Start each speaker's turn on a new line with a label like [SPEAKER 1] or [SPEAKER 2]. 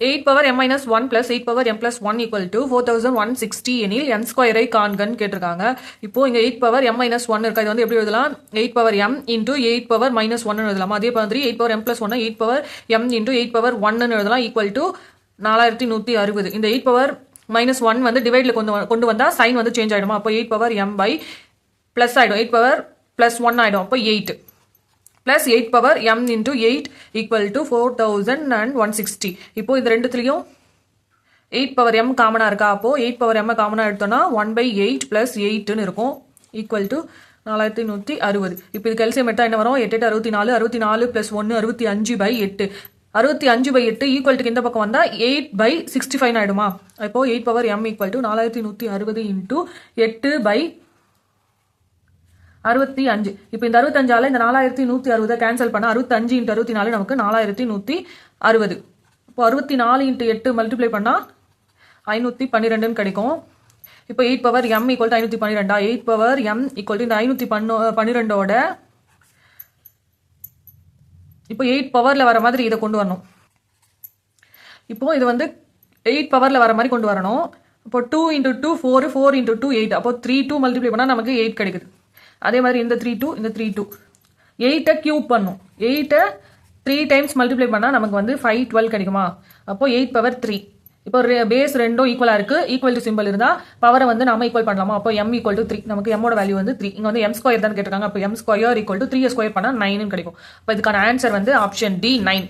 [SPEAKER 1] Eight power M minus one plus eight power M plus one equal to four thousand one sixty எனில் என் ஸ்கொயரை காண்கன்னு கேட்டிருக்காங்க இப்போ இங்கே eight power M minus one இருக்கா இது வந்து எப்படி எழுதலாம் eight power M into eight power minus ஒன்னு எழுதலாம் அதே மாதிரி eight power M plus one eight power M into eight power ஒன்னு எழுதலாம் ஈக்குவல் டு நாலாயிரத்தி நூற்றி அறுபது இந்த எயிட் பவர் மைனஸ் ஒன் வந்து டிவைடில் கொண்டு வ- கொண்டு வந்தால் சைன் வந்து சேஞ்ச் ஆகிடுமா அப்போ eight power M by plus ஆகிடும் எயிட் பவர் ப்ளஸ் ஒன் ஆகிடும் அப்போ eight plus eight power M into eight equal to four thousand and one sixty இப்போ இது ரெண்டுத்துலேயும் எயிட் பவர் எம் காமனாக இருக்கா? அப்போது எயிட் பவர் எம் காமனாக எடுத்தோன்னா ஒன் பை எயிட் ப்ளஸ் எயிட்னு இருக்கும். ஈக்குவல் டு நாலாயிரத்தி நூற்றி அறுபது. இப்போ இது கெல்சியம் எடுத்தால் என்ன வரும்? எட்டு எட்டு அறுபத்தி நாலு அறுபத்தி நாலு ப்ளஸ் ஒன்று அறுபத்தி அஞ்சு பை எட்டு. அறுபத்தி அஞ்சு பை எட்டு ஈக்குவல்ட்டுக்கு இந்த பக்கம் வந்தால் எயிட் பை சிக்ஸ்டி ஃபைவ் ஆகிடுமா இப்போது eight power M equal to நாலாயிரத்தி நூற்றி அறுபது இன்ட்டு எட்டு பை அறுபத்தி அஞ்சு. இப்போ இந்த அறுபத்தஞ்சால இந்த நாலாயிரத்தி நூற்றி அறுபதை கேன்சல் பண்ண அறுபத்தஞ்சு இன்ட்டு அறுபத்தி நாலு நமக்கு நாலாயிரத்தி நூற்றி அறுபது. இப்போ அறுபத்தி நாலு இன்ட்டு எட்டு மல்டிப்ளை பண்ணால் ஐநூற்றி பன்னிரெண்டுன்னு கிடைக்கும். இப்போ eight power M equal to ஐநூற்றி பன்னிரெண்டா? Eight power M equal to இந்த ஐநூற்றி பன்னோ பன்னிரெண்டோட இப்போ எயிட் பவரில் வர மாதிரி இதை கொண்டு வரணும். இப்போ இது வந்து எயிட் பவரில் வர மாதிரி கொண்டு வரணும். இப்போ two into two four four into two eight அப்போ த்ரீ டூ மல்டிப்ளை பண்ணால் நமக்கு எயிட் கிடைக்குது. அதே மாதிரி இந்த த்ரீ டூ இந்த த்ரீ டூ எயிட்டை கியூப் பண்ணும். எயிட்டை த்ரீ டைம்ஸ் மல்டிப்ளை பண்ணால் நமக்கு வந்து ஃபைவ் டுவெல் கிடைக்குமா? அப்போ எயிட் பவர் த்ரீ இப்போ பேஸ் ரெண்டும் ஈக்குவலாக இருக்குது ஈக்குவல் டு சிம்பிள் இருந்தால் பவரை வந்து நம்ம ஈக்குவல் பண்ணலாமா? அப்போ எம் ஈக்குவல் டு த்ரீ நமக்கு எம்மோட வேல்யூ வந்து த்ரீ இங்கே வந்து எம் ஸ்கொயர் தான் கேட்டிருக்காங்க. அப்போ M square equal to three square பண்ணால் நைன் கிடைக்கும். அப்போ இதுக்கான ஆன்சர் வந்து ஆப்ஷன் டி நைன்